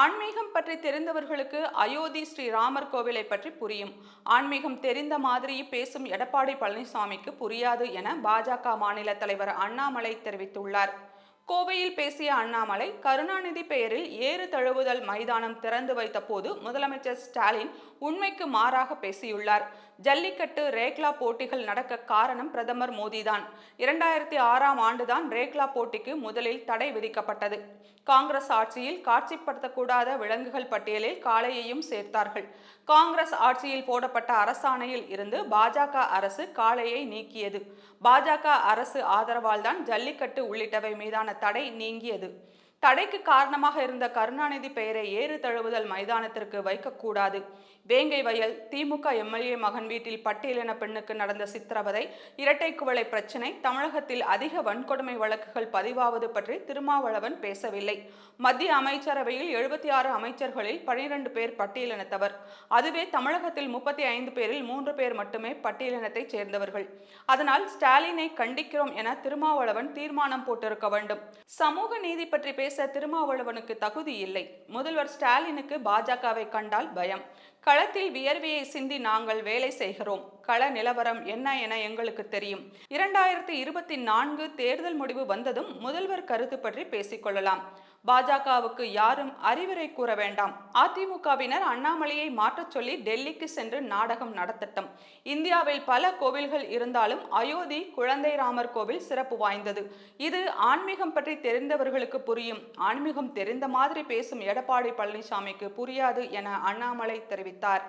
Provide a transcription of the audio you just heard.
ஆன்மீகம் பற்றி தெரிந்தவர்களுக்கு அயோத்தி ஸ்ரீ ராமர் கோவிலை பற்றி புரியும். ஆன்மீகம் தெரிந்த மாதிரி பேசும் எடப்பாடி பழனிசாமிக்கு புரியாது என பாஜக மாநில தலைவர் அண்ணாமலை தெரிவித்துள்ளார். கோவையில் பேசிய அண்ணாமலை கருணாநிதி பெயரில் ஏறு தழுவுதல் மைதானம் திறந்து வைத்த போது முதலமைச்சர் ஸ்டாலின் உண்மைக்கு மாறாக பேசியுள்ளார். ஜல்லிக்கட்டு ரேக்லா போட்டிகள் நடக்க காரணம் பிரதமர் மோடிதான். இரண்டாயிரத்தி ஆறாம் ஆண்டுதான் ரேக்லா போட்டிக்கு முதலில் தடை விதிக்கப்பட்டது. காங்கிரஸ் ஆட்சியில் காட்சிப்படுத்தக்கூடாத விலங்குகள் பட்டியலில் காளையையும் சேர்த்தார்கள். காங்கிரஸ் ஆட்சியில் போடப்பட்ட அரசாணையில் இருந்து பாஜக அரசு காளையை நீக்கியது. பாஜக அரசு ஆதரவால் தான் ஜல்லிக்கட்டு உள்ளிட்டவை மீதான தடை நீங்கியது. தடைக்கு காரணமாக இருந்த கருணாநிதி பெயரை ஏறு தழுவுதல் மைதானத்திற்கு வைக்கக்கூடாது. வேங்கை வயல் திமுக எம்எல்ஏ மகன் வீட்டில் பட்டியலின பெண்ணுக்கு நடந்த சித்திரவதை இரட்டை குவளை பிரச்சினை தமிழகத்தில் அதிக வன்கொடுமை வழக்குகள் பதிவாவது பற்றி திருமாவளவன் பேசவில்லை. மத்திய அமைச்சரவையில் எழுபத்தி ஆறு அமைச்சர்களில் பனிரெண்டு பேர் பட்டியலினத்தவர் அதுவே தமிழகத்தில் முப்பத்தி ஐந்து பேரில் மூன்று பேர் மட்டுமே பட்டியலினத்தைச் சேர்ந்தவர்கள். அதனால் ஸ்டாலினை கண்டிக்கிறோம் என திருமாவளவன் தீர்மானம் போட்டிருக்க வேண்டும். சமூக நீதி பற்றி பேச திருமாவளவனுக்கு தகுதி இல்லை. முதல்வர் ஸ்டாலினுக்கு பாஜகவை கண்டால் பயம். களத்தில் வியர்வையை சிந்தி நாங்கள் வேலை செய்கிறோம். கள நிலவரம் என்ன என எங்களுக்கு தெரியும். இரண்டாயிரத்தி இருபத்தி நான்கு தேர்தல் முடிவு வந்ததும் முதல்வர் கருத்து பற்றி பேசிக்கொள்ளலாம். பாஜகவுக்கு யாரும் அறிவுரை கூற வேண்டாம். அதிமுகவினர் அண்ணாமலையை மாற்றச் சொல்லி டெல்லிக்கு சென்று நாடகம் நடத்தட்டும். இந்தியாவில் பல கோவில்கள் இருந்தாலும் அயோத்தி குழந்தை ராமர் கோவில் சிறப்பு வாய்ந்தது. இது ஆன்மீகம் பற்றி தெரிந்தவர்களுக்கு புரியும். ஆன்மீகம் தெரிந்த மாதிரி பேசும் எடப்பாடி பழனிசாமிக்கு புரியாது என அண்ணாமலை தெரிவித்தார். தெரிவித்தார்